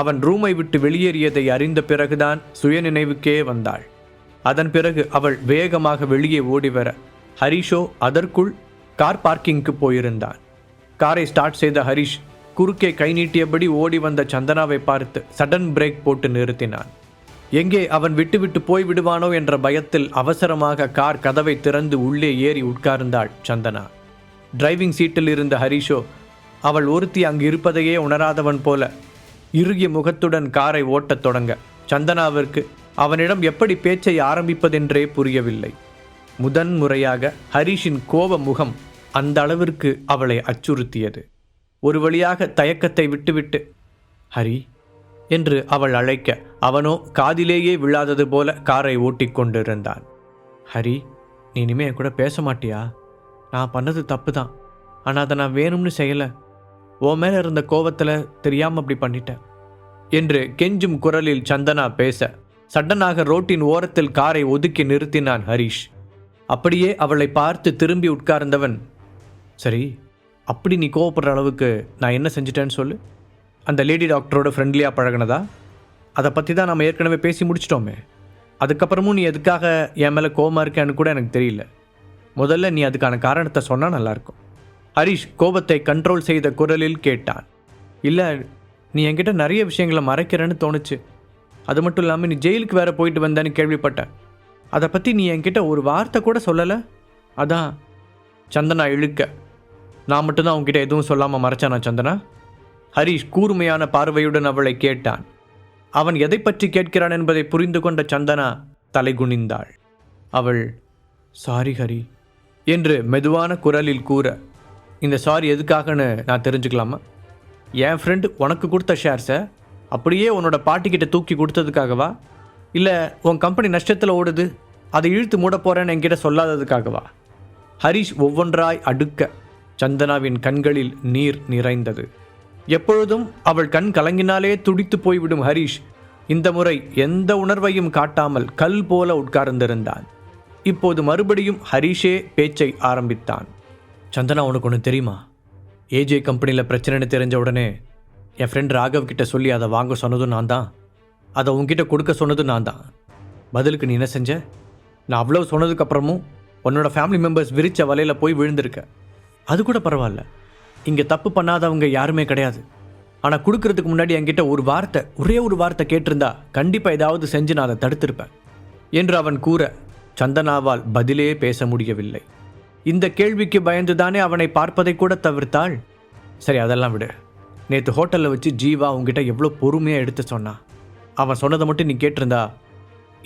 அவன் ரூமை விட்டு வெளியேறியதை அறிந்த பிறகுதான் சுயநினைவுக்கே வந்தாள். அதன் பிறகு அவள் வேகமாக வெளியே ஓடி வர ஹரிஷோ அதற்குள் கார் பார்க்கிங்க்கு போயிருந்தான். காரை ஸ்டார்ட் செய்த ஹரிஷ் குறுக்கே கை நீட்டியபடி ஓடி வந்த சந்தனாவை பார்த்து சடன் பிரேக் போட்டு நிறுத்தினான். எங்கே அவன் விட்டுவிட்டு போய் விடுவானோ என்ற பயத்தில் அவசரமாக கார் கதவை திறந்து உள்ளே ஏறி உட்கார்ந்தாள் சந்தனா. டிரைவிங் சீட்டில் இருந்த ஹரிஷோ அவள் ஒருத்தி அங்கு இருப்பதையே உணராதவன் போல இறுகிய முகத்துடன் காரை ஓட்டத் தொடங்க. சந்தனாவிற்கு அவனிடம் எப்படி பேச்சை ஆரம்பிப்பதென்றே புரியவில்லை. முதன் முறையாக ஹரிஷின் கோப முகம் அந்த அளவிற்கு அவளை அச்சுறுத்தியது. ஒரு வழியாக தயக்கத்தை விட்டுவிட்டு ஹரி என்று அவள் அழைக்க அவனோ காதிலேயே விழாதது போல காரை ஓட்டிக் கொண்டிருந்தான். ஹரி நீ இனிமே கூட பேச மாட்டியா? நான் பண்ணது தப்பு தான் ஆனால் அதை நான் வேணும்னு செய்யலை. உன் மேலே இருந்த கோவத்தில் தெரியாமல் அப்படி பண்ணிட்டேன் என்று கெஞ்சும் குரலில் சந்தனா பேச சடனாக ரோட்டின் ஓரத்தில் காரை ஒதுக்கி நிறுத்தினான் ஹரிஷ். அப்படியே அவளை பார்த்து திரும்பி உட்கார்ந்தவன் சரி அப்படி நீ கோவப்படுற அளவுக்கு நான் என்ன செஞ்சிட்டேன்னு சொல்லு. அந்த லேடி டாக்டரோட ஃப்ரெண்ட்லியாக பழகினதா? அதை பற்றி தான் நம்ம ஏற்கனவே பேசி முடிச்சிட்டோமே. அதுக்கப்புறமும் நீ எதுக்காக என் மேலே கோவமாக இருக்கேன்னு கூட எனக்கு தெரியல. முதல்ல நீ அதுக்கான காரணத்தை சொன்னால் நல்லாயிருக்கும் ஹரிஷ் கோபத்தை கண்ட்ரோல் செய்த குரலில் கேட்டான். இல்லை நீ என்கிட்ட நிறைய விஷயங்களை மறைக்கிறேன்னு தோணுச்சு. அது மட்டும் இல்லாமல் நீ ஜெயிலுக்கு வேற போயிட்டு வந்தேன்னு கேள்விப்பட்டேன் அதை பற்றி நீ என்கிட்ட ஒரு வார்த்தை கூட சொல்லலை? அதான் சந்தனா இழுக்க. நான் மட்டும்தான் உங்ககிட்ட எதுவும் சொல்லாமல் மறைச்சானா சந்தனா? ஹரிஷ் கூர்மையான பார்வையுடன் அவளை கேட்டான். அவன் எதை பற்றி கேட்கிறான் என்பதை புரிந்து கொண்ட சந்தனா தலைகுனிந்தாள். அவள் சாரி ஹரி என்று மெதுவான குரலில் கூற இந்த சாரி எதுக்காகன்னு நான் தெரிஞ்சுக்கலாமா? என் ஃப்ரெண்டு உனக்கு கொடுத்த ஷேர்ஸை அப்படியே உன்னோட பாட்டிக்கிட்ட தூக்கி கொடுத்ததுக்காகவா? இல்லை உன் கம்பெனி நஷ்டத்தில் ஓடுது அதை இழுத்து மூட போகிறேன்னு என்கிட்ட சொல்லாததுக்காகவா? ஹரிஷ் ஒவ்வொன்றாய் அடுக்க சந்தனாவின் கண்களில் நீர் நிறைந்தது. எப்பொழுதும் அவள் கண் கலங்கினாலே துடித்து போய்விடும் ஹரிஷ் இந்த முறை எந்த உணர்வையும் காட்டாமல் கல் போல உட்கார்ந்திருந்தான். இப்போது மறுபடியும் ஹரிஷே பேச்சை ஆரம்பித்தான். சந்தனா உனக்கு ஒன்று தெரியுமா? ஏஜே கம்பெனியில் பிரச்சனைன்னு தெரிஞ்ச உடனே என் ஃப்ரெண்ட் ராகவ் கிட்ட சொல்லி அதை வாங்க சொன்னதும் நான் தான். அதை உங்ககிட்ட கொடுக்க சொன்னதும் நான் தான். பதிலுக்கு நீ என்ன செஞ்ச? நான் அவ்வளோ சொன்னதுக்கப்புறமும் உன்னோட ஃபேமிலி மெம்பர்ஸ் விரித்த வலையில் போய் விழுந்திருக்க. அது கூட பரவாயில்ல. இங்கே தப்பு பண்ணாதவங்க யாருமே கிடையாது. ஆனால் கொடுக்கறதுக்கு முன்னாடி என்கிட்ட ஒரு வார்த்தை ஒரே ஒரு வார்த்தை கேட்டிருந்தா கண்டிப்பாக ஏதாவது செஞ்சு நான் அதை தடுத்திருப்பேன். என்று அவன் கூற சந்தனாவால் பதிலே பேச முடியவில்லை. இந்த கேள்விக்கு பயந்துதானே அவனை பார்ப்பதை கூட தவிர்த்தாள்? சரி அதெல்லாம் விடு. நேற்று ஹோட்டலில் வச்சு ஜீவா உங்ககிட்ட எவ்வளோ பொறுமையாக எடுத்து சொன்னான் அவன் சொன்னதை மட்டும் நீ கேட்டிருந்தா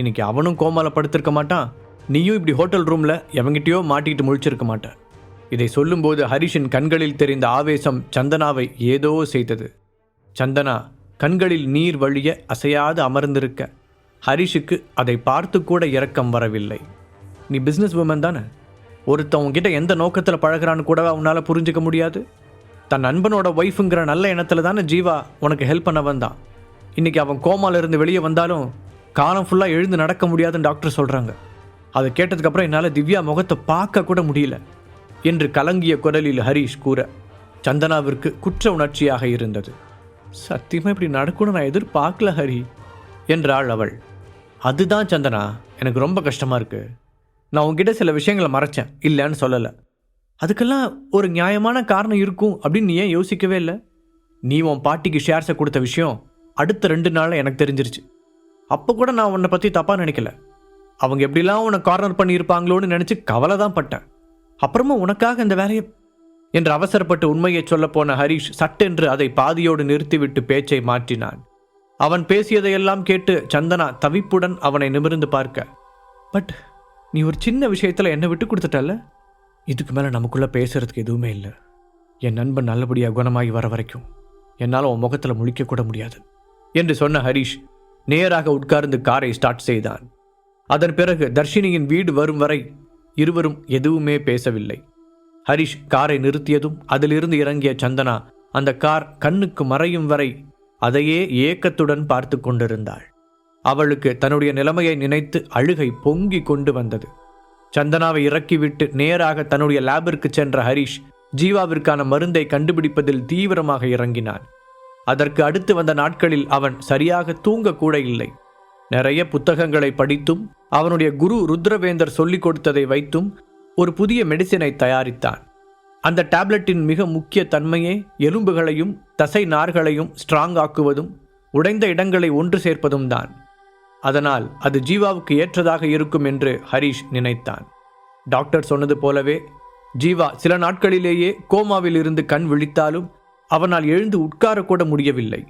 இன்னைக்கு அவனும் கோமால படுத்திருக்க மாட்டான். நீயும் இப்படி ஹோட்டல் ரூமில் எவங்கிட்டயோ மாட்டிக்கிட்டு முழிச்சிருக்க மாட்டேன் இதை சொல்லும்போது ஹரிஷின் கண்களில் தெரிந்த ஆவேசம் சந்தனாவை ஏதோ செய்தது. சந்தனா கண்களில் நீர் வழிய அசையாது அமர்ந்திருக்க. ஹரிஷுக்கு அதை பார்த்து கூட இரக்கம் வரவில்லை. நீ பிஸ்னஸ் உமன் தானே? ஒருத்தவங்க உன்கிட்ட எந்த நோக்கத்தில் பழகிறான்னு கூட உன்னால் புரிஞ்சுக்க முடியாது? தன் நண்பனோட ஒய்ஃபுங்கிற நல்ல எண்ணத்தில் தானே ஜீவா உனக்கு ஹெல்ப் பண்ண வந்தான் இன்றைக்கி அவன் கோமால இருந்து வெளியே வந்தாலும் காலம் ஃபுல்லாக எழுந்து நடக்க முடியாதுன்னு டாக்டர் சொல்கிறாங்க அதை கேட்டதுக்கப்புறம் என்னால் திவ்யா முகத்தை பார்க்க கூட முடியல. என்று கலங்கிய குரலில் ஹரிஷ் கூற சந்தனாவிற்கு குற்ற உணர்ச்சியாக இருந்தது. சத்தியமாக இப்படி நடக்கும்னு நான் எதிர்பார்க்கல ஹரி என்றாள் அவள். அதுதான் சந்தனா எனக்கு ரொம்ப கஷ்டமாக இருக்குது நான் உங்ககிட்ட சில விஷயங்களை மறைச்சேன். இல்லைன்னு சொல்லலை. அதுக்கெல்லாம் ஒரு நியாயமான காரணம் இருக்கும் அப்படின்னு நீ ஏன் யோசிக்கவே இல்லை? நீ உன் பாட்டிக்கு ஷேர்ஸை கொடுத்த விஷயம் அடுத்த ரெண்டு நாளில் எனக்கு தெரிஞ்சிருச்சு. அப்போ கூட நான் உன்னை பற்றி தப்பாக நினைக்கல. அவங்க எப்படிலாம் உன்னை கார்னர் பண்ணியிருப்பாங்களோன்னு நினச்சி கவலை தான் பட்டேன். அப்புறமா உனக்காக இந்த வேலையை என்று அவசரப்பட்டு உண்மையை சொல்லப்போன ஹரீஷ் ஹரிஷ் சட்டென்று அதை பாதியோடு நிறுத்திவிட்டு பேச்சை மாற்றினான். அவன் பேசியதையெல்லாம் கேட்டு சந்தனா தவிப்புடன் அவனை நிமிர்ந்து பார்க்க. பட் நீ ஒரு சின்ன விஷயத்தில் என்னை விட்டு கொடுத்துட்டல இதுக்கு மேலே நமக்குள்ளே பேசுகிறதுக்கு எதுவுமே இல்லை. என் நண்பன் நல்லபடியாக குணமாகி வர வரைக்கும் என்னால் உன் முகத்தில் முழிக்கக்கூட முடியாது. என்று சொன்ன ஹரிஷ் நேராக உட்கார்ந்து காரை ஸ்டார்ட் செய்தான். அதன் பிறகு தர்ஷினியின் வீடு வரும் வரை இருவரும் எதுவுமே பேசவில்லை. ஹரிஷ் காரை நிறுத்தியதும் அதிலிருந்து இறங்கிய சந்தனா அந்த கார் கண்ணுக்கு மறையும் வரை அதையே ஏக்கத்துடன் பார்த்து கொண்டிருந்தாள். அவளுக்கு தன்னுடைய நிலைமையை நினைத்து அழுகை பொங்கி கொண்டு வந்தது. சந்தனாவை இறக்கிவிட்டு நேராக தன்னுடைய லேபிற்கு சென்ற ஹரிஷ் ஜீவாவிற்கான மருந்தை கண்டுபிடிப்பதில் தீவிரமாக இறங்கினான். அதற்கு அடுத்து வந்த நாட்களில் அவன் சரியாக தூங்கக்கூட இல்லை. நிறைய புத்தகங்களை படித்தும் அவனுடைய குரு ருத்ரவேந்தர் சொல்லிக் கொடுத்ததை வைத்தும் ஒரு புதிய மெடிசினை தயாரித்தான். அந்த டேப்லெட்டின் மிக முக்கிய தன்மையே எலும்புகளையும் தசை நார்களையும் ஸ்ட்ராங் ஆக்குவதும் உடைந்த இடங்களை ஒன்று சேர்ப்பதும் தான் அதனால் அது ஜீவாவுக்கு ஏற்றதாக இருக்கும் என்று ஹரிஷ் நினைத்தான். டாக்டர் சொன்னது போலவே ஜீவா சில நாட்களிலேயே கோமாவில் இருந்து கண் விழித்தாலும் அவனால் எழுந்து உட்காரக்கூட முடியவில்லை.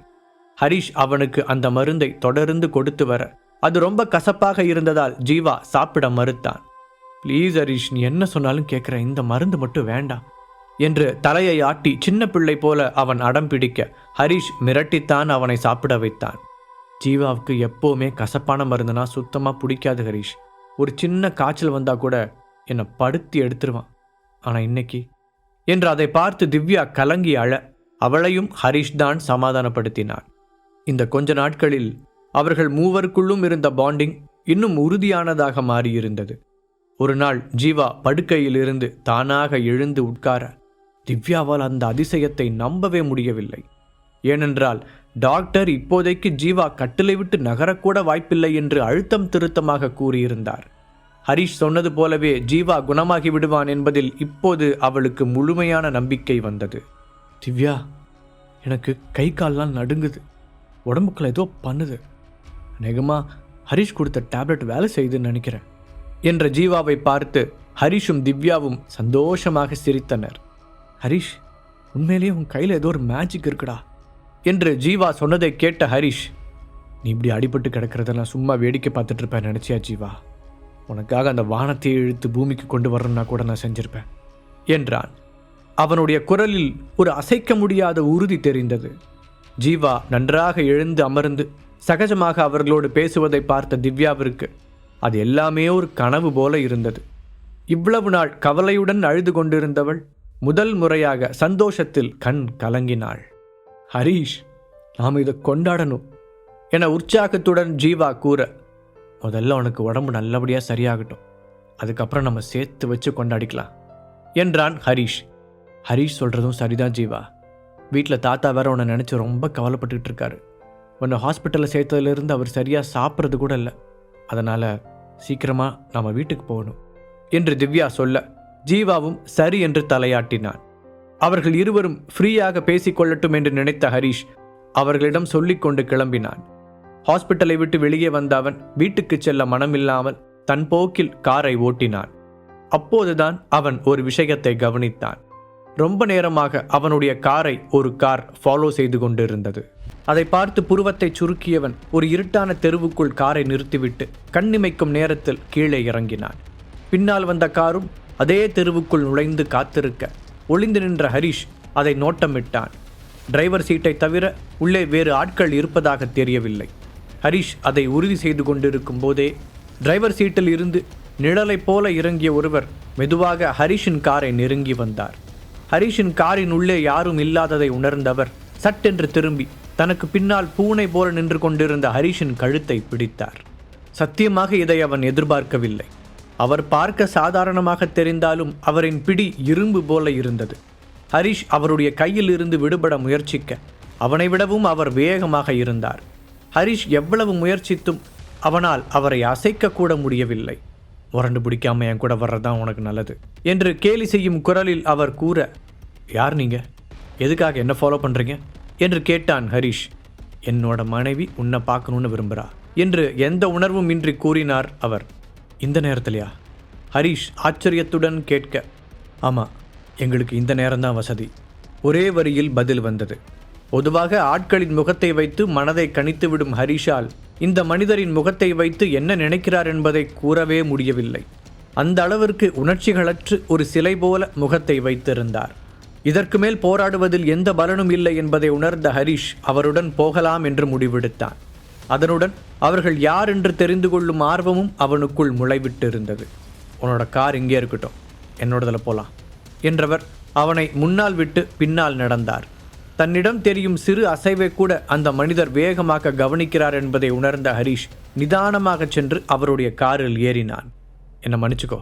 ஹரிஷ் அவனுக்கு அந்த மருந்தை தொடர்ந்து கொடுத்து வர அது ரொம்ப கசப்பாக இருந்ததால் ஜீவா சாப்பிட மறுத்தான். ப்ளீஸ் ஹரிஷ் நீ என்ன சொன்னாலும் கேட்குற இந்த மருந்து மட்டும் வேண்டாம் என்று தலையை ஆட்டி சின்ன பிள்ளை போல அவன் அடம் பிடிக்க ஹரிஷ் மிரட்டித்தான் அவனை சாப்பிட வைத்தான். ஜீவாவுக்கு எப்போவுமே கசப்பான மருந்துனா சுத்தமாக பிடிக்காது ஹரிஷ். ஒரு சின்ன காய்ச்சல் வந்தா கூட என்னை படுத்தி எடுத்துருவான். ஆனால் இன்னைக்கு என்று அதை பார்த்து திவ்யா கலங்கி அழ அவளையும் ஹரிஷ் தான் சமாதானப்படுத்தினான் இந்த கொஞ்ச நாட்களில் அவர்கள் மூவருக்குள்ளும் இருந்த பாண்டிங் இன்னும் உறுதியானதாக மாறியிருந்தது. ஒரு நாள் ஜீவா படுக்கையிலிருந்து தானாக எழுந்து உட்கார திவ்யாவால் அந்த அதிசயத்தை நம்பவே முடியவில்லை. ஏனென்றால் டாக்டர் இப்போதைக்கு ஜீவா கட்டிலை விட்டு நகரக்கூட வாய்ப்பில்லை என்று அழுத்தம் திருத்தமாக கூறியிருந்தார். ஹரிஷ் சொன்னது போலவே ஜீவா குணமாகி விடுவான் என்பதில் இப்போது அவளுக்கு முழுமையான நம்பிக்கை வந்தது. திவ்யா எனக்கு கை கால்லாம் நடுங்குது. உடம்புக்குள்ள ஏதோ பண்ணுது. அநேகமா ஹரிஷ் கொடுத்த டேப்லெட் வேலை செய்யுதுன்னு நினைக்கிறேன் என்ற ஜீவாவை பார்த்து ஹரிஷும் திவ்யாவும் சந்தோஷமாக சிரித்தனர். ஹரிஷ் உண்மையிலேயே உன் கையில் ஏதோ ஒரு மேஜிக் இருக்குடா. என்று ஜீவா சொன்னதை கேட்ட ஹரிஷ் நீ இப்படி அடிபட்டு கிடக்கிறதெல்லாம் சும்மா வேடிக்கை பார்த்துட்டு இருப்பேன் நினச்சியா ஜீவா? உனக்காக அந்த வானத்தை இழுத்து பூமிக்கு கொண்டு வரணும்னா கூட நான் செஞ்சிருப்பேன் என்றான். அவனுடைய குரலில் ஒரு அசைக்க முடியாத உறுதி தெரிந்தது. ஜீவா நன்றாக எழுந்து அமர்ந்து சகஜமாக அவர்களோடு பேசுவதை பார்த்த திவ்யாவிற்கு அது எல்லாமே ஒரு கனவு போல இருந்தது. இவ்வளவு நாள் கவலையுடன் அழுது கொண்டிருந்தவள் முதல் முறையாக சந்தோஷத்தில் கண் கலங்கினாள். ஹரீஷ் நாம் இதை கொண்டாடணும் என உற்சாகத்துடன் ஜீவா கூற முதல்ல உனக்கு உடம்பு நல்லபடியாக சரியாகட்டும். அதுக்கப்புறம் நம்ம சேர்த்து வச்சு கொண்டாடிக்கலாம் என்றான் ஹரீஷ். ஹரீஷ் சொல்கிறதும் சரிதான் ஜீவா. வீட்டில் தாத்தா வேற உன்னை நினச்சி ரொம்ப கவலைப்பட்டுக்கிட்டு இருக்காரு. உன்னை ஹாஸ்பிட்டலில் சேர்த்ததுலேருந்து அவர் சரியாக சாப்பிட்றது கூட இல்லை. அதனால் சீக்கிரமாக நம்ம வீட்டுக்கு போகணும் என்று திவ்யா சொல்ல ஜீவாவும் சரி என்று தலையாட்டினான். அவர்கள் இருவரும் ஃப்ரீயாக பேசிக்கொள்ளட்டும் என்று நினைத்த ஹரீஷ் அவர்களிடம் சொல்லிக்கொண்டு கிளம்பினான். ஹாஸ்பிட்டலை விட்டு வெளியே வந்த அவன் வீட்டுக்கு செல்ல மனமில்லாமல் தன் போக்கில் காரை ஓட்டினான். அப்போதுதான் அவன் ஒரு விஷயத்தை கவனித்தான். ரொம்ப நேரமாக அவனுடைய காரை ஒரு கார் ஃபாலோ செய்து கொண்டிருந்தது. அதை பார்த்து புருவத்தை சுருக்கியவன் ஒரு இருட்டான தெருவுக்குள் காரை நிறுத்திவிட்டு கண்ணிமைக்கும் நேரத்தில் கீழே இறங்கினான். பின்னால் வந்த காரும் அதே தெருவுக்குள் நுழைந்து காத்திருக்க ஒளிந்து நின்ற ஹரிஷ் அதை நோட்டமிட்டான். டிரைவர் சீட்டை தவிர உள்ளே வேறு ஆட்கள் இருப்பதாக தெரியவில்லை. ஹரிஷ் அதை உறுதி செய்து கொண்டிருக்கும் போதே டிரைவர் சீட்டில் இருந்து நிழலைப் போல இறங்கிய ஒருவர் மெதுவாக ஹரிஷின் காரை நெருங்கி வந்தார். ஹரிஷின் காரின் உள்ளே யாரும் இல்லாததை உணர்ந்தவர் சட்டென்று திரும்பி தனக்கு பின்னால் பூனை போல நின்று கொண்டிருந்த ஹரிஷின் கழுத்தை பிடித்தார். சத்தியமாக இதை அவன் எதிர்பார்க்கவில்லை. அவர் பார்க்க சாதாரணமாக தெரிந்தாலும் அவரின் பிடி இரும்பு போல இருந்தது. ஹரிஷ் அவருடைய கையில் இருந்து விடுபட முயற்சிக்க அவனை விடவும் அவர் வேகமாக இருந்தார். ஹரிஷ் எவ்வளவு முயற்சித்தும் அவனால் அவரை அசைக்க கூட முடியவில்லை. உரண்டு பிடிக்காம என் கூட வர்றதுதான் உனக்கு நல்லது என்று கேலி செய்யும் குரலில் அவர் கூற யார் நீங்க? எதுக்காக என்ன ஃபாலோ பண்றீங்க? என்று கேட்டான் ஹரிஷ். என்னோட மனைவி உன்னை பார்க்கணும்னு விரும்புகிறா என்று எந்த உணர்வும் இன்றி கூறினார் அவர். இந்த நேரத்துலையா? ஹரிஷ் ஆச்சரியத்துடன் கேட்க ஆமாம் எங்களுக்கு இந்த நேரம்தான் வசதி. ஒரே வரியில் பதில் வந்தது. பொதுவாக ஆட்களின் முகத்தை வைத்து மனதை கணித்துவிடும் ஹரிஷால் இந்த மனிதரின் முகத்தை வைத்து என்ன நினைக்கிறார் என்பதை கூறவே முடியவில்லை. அந்த அளவிற்கு உணர்ச்சிகளற்று ஒரு சிலை போல முகத்தை வைத்திருந்தார். இதற்கு மேல் போராடுவதில் எந்த பலனும் இல்லை என்பதை உணர்ந்த ஹரிஷ் அவருடன் போகலாம் என்று முடிவெடுத்தான். அதனுடன் அவர்கள் யார் என்று தெரிந்து கொள்ளும் ஆர்வமும் அவனுக்குள் முளைவிட்டு இருந்தது உன்னோட கார் இங்கே இருக்கட்டும். என்னோடதில் போலாம். என்றவர் அவனை முன்னால் விட்டு பின்னால் நடந்தார். தன்னிடம் தெரியும் சிறு அசைவை கூட அந்த மனிதர் வேகமாக கவனிக்கிறார் என்பதை உணர்ந்த ஹரிஷ் நிதானமாக சென்று அவருடைய காரில் ஏறினான். என்னை மன்னிச்சுக்கோ.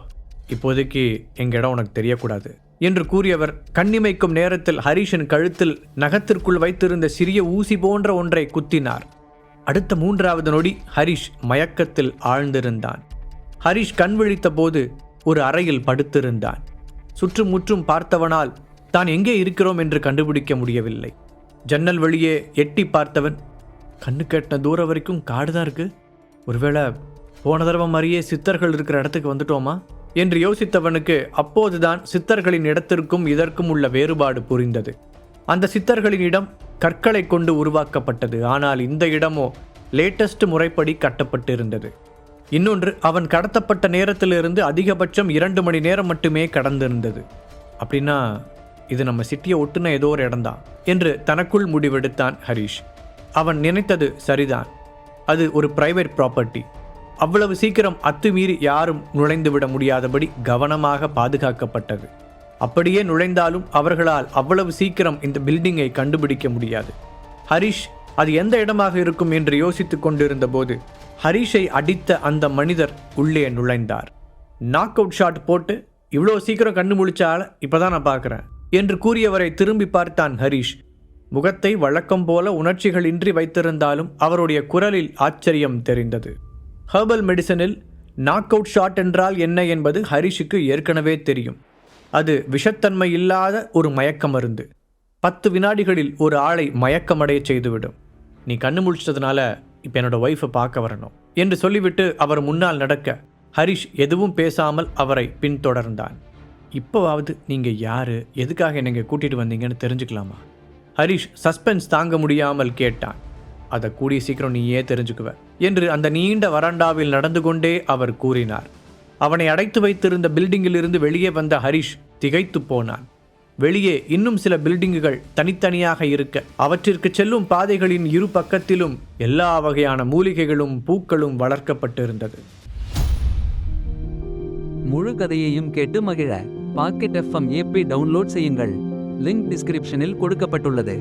இப்போதைக்கு எங்கிடம் இடம் உனக்கு தெரியக்கூடாது. என்று கூறியவர் கண்ணிமைக்கும் நேரத்தில் ஹரீஷின் கழுத்தில் நகத்திற்குள் வைத்திருந்த சிறிய ஊசி போன்ற ஒன்றை குத்தினார். அடுத்த மூன்றாவது நொடி ஹரிஷ் மயக்கத்தில் ஆழ்ந்திருந்தான். ஹரிஷ் கண் விழித்த போது ஒரு அறையில் படுத்திருந்தான். சுற்றுமுற்றும் பார்த்தவனால் தான் எங்கே இருக்கிறோம் என்று கண்டுபிடிக்க முடியவில்லை. ஜன்னல் வழியே எட்டி பார்த்தவன் கண்ணு கெட்டின தூரம் வரைக்கும் காடு தான் இருக்கு. ஒருவேளை போன தடவை மாதிரியே சித்தர்கள் இருக்கிற இடத்துக்கு வந்துட்டோமா? என்று யோசித்தவனுக்கு அப்போதுதான் சித்தர்களின் இடத்திற்கும் இதற்கும் உள்ள வேறுபாடு புரிந்தது. அந்த சித்தர்களின் இடம் கற்களை கொண்டு உருவாக்கப்பட்டது. ஆனால் இந்த இடமோ லேட்டஸ்ட் முறைப்படி கட்டப்பட்டிருந்தது. இன்னொன்று அவன் கடத்தப்பட்ட நேரத்திலிருந்து அதிகபட்சம் இரண்டு மணி நேரம் மட்டுமே கடந்திருந்தது. அப்படின்னா இது நம்ம சிட்டியை ஒட்டுன ஏதோ ஒரு இடம்தான் என்று தனக்குள் முடிவெடுத்தான் ஹரிஷ். அவன் நினைத்தது சரிதான். அது ஒரு பிரைவேட் ப்ராப்பர்ட்டி அவ்வளவு சீக்கிரம் அத்துமீறி யாரும் நுழைந்து விட முடியாதபடி கவனமாக பாதுகாக்கப்பட்டது. அப்படியே நுழைந்தாலும் அவர்களால் அவ்வளவு சீக்கிரம் இந்த பில்டிங்கை கண்டுபிடிக்க முடியாது. ஹரிஷ் அது எந்த இடமாக இருக்கும் என்று யோசித்துக் கொண்டிருந்த போது ஹரிஷை அடித்த அந்த மனிதர் உள்ளே நுழைந்தார். நாக் அவுட் ஷாட் போட்டு இவ்வளோ சீக்கிரம் கண்டு முழிச்சால இப்பதான் நான் பார்க்குறேன் என்று கூறியவரை திரும்பி பார்த்தான் ஹரிஷ். முகத்தை வழக்கம் போல உணர்ச்சிகளின்றி வைத்திருந்தாலும் அவருடைய குரலில் ஆச்சரியம் தெரிந்தது. ஹெர்பல் மெடிசனில் நாக் அவுட் ஷாட் என்றால் என்ன என்பது ஹரிஷுக்கு ஏற்கனவே தெரியும். அது விஷத்தன்மை இல்லாத ஒரு மயக்க மருந்து பத்து வினாடிகளில் ஒரு ஆளை மயக்கமடைய செய்துவிடும். நீ கண்ணு முழிச்சதுனால இப்போ என்னோட ஒய்ஃபை பார்க்க வரணும் என்று சொல்லிவிட்டு அவர் முன்னால் நடக்க ஹரிஷ் எதுவும் பேசாமல் அவரை பின்தொடர்ந்தான். இப்போவாவது நீங்கள் யார் எதுக்காக என்னை கூட்டிகிட்டு வந்தீங்கன்னு தெரிஞ்சுக்கலாமா? ஹரிஷ் சஸ்பென்ஸ் தாங்க முடியாமல் கேட்டான். அதை கூடிய சீக்கிரம் நீயே தெரிஞ்சுக்குவ என்று அந்த நீண்ட வராண்டாவில் நடந்து கொண்டே அவர் கூறினார். அவனை அடைத்து வைத்திருந்த பில்டிங்கிலிருந்து வெளியே வந்த ஹரிஷ் திகைத்து போனான். வெளியே இன்னும் சில பில்டிங்குகள் தனித்தனியாக இருக்க அவற்றிற்கு செல்லும் பாதைகளின் இரு பக்கத்திலும் எல்லா வகையான மூலிகைகளும் பூக்களும் வளர்க்கப்பட்டிருந்தது. முழு கதையையும் கேட்டு மகிழ பாக்கெட் எஃப்எம் ஏபி டவுன்லோட் செய்யுங்கள். லிங்க் டிஸ்கிரிப்ஷனில் கொடுக்கப்பட்டுள்ளது.